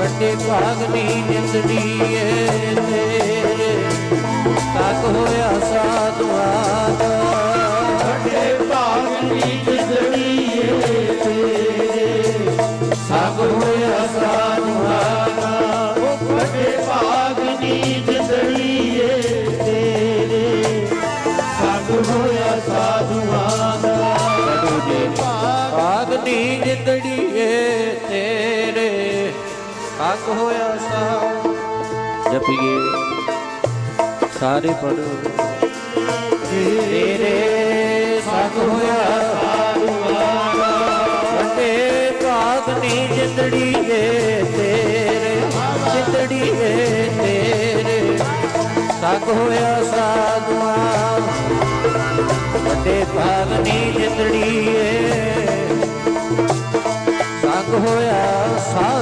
ਵੱਡੇ ਭਾਗਨੀ ਜਿੰਦੜੀਏ ਤੇਰੇ। ਤੱਕ ਹੋਇਆ ਸਾਧੂਆਂ ਦਾ ਵੱਡੇ ਭਾਗ ਦੀ ਜਿੰਦੜੀਏ ਤੇਰੇ। ਸਭ ਹੋਇਆ ਸਾਧੂਆਂ ਦਾ ਵੱਡੇ ਭਾਗ ਦੀ ਜਿੰਦੜੀਏ ਤੇਰੇ। ਸਭ ਹੋਇਆ ਸਾਧੂਆਂ ਦਾ ਵੱਡੇ ਭਾਗਨੀ ਜਿੰਦੜੀਏ ਤੇਰੇ ਤੱਕ ਹੋਇਆ ਸਾ ਜਪੀਏ ਸਾਰੇ ਪੜੋ ਤੇਰੇ ਸਤ ਹੋਇਆ ਵੱਡੇ ਭਾਗਨੀ ਜਿੰਦੜੀਏ ਤੇਰੇ ਜਿੰਦੜੀਏ ਤੇਰੇ। ਸਤ ਹੋਇਆ ਸਾਧੂਆਂ ਵੱਡੇ ਭਾਗਨੀ ਜਿੰਦੜੀਏ ਸੰਗ ਹੋਇਆ ਸਾਧੂਆਂ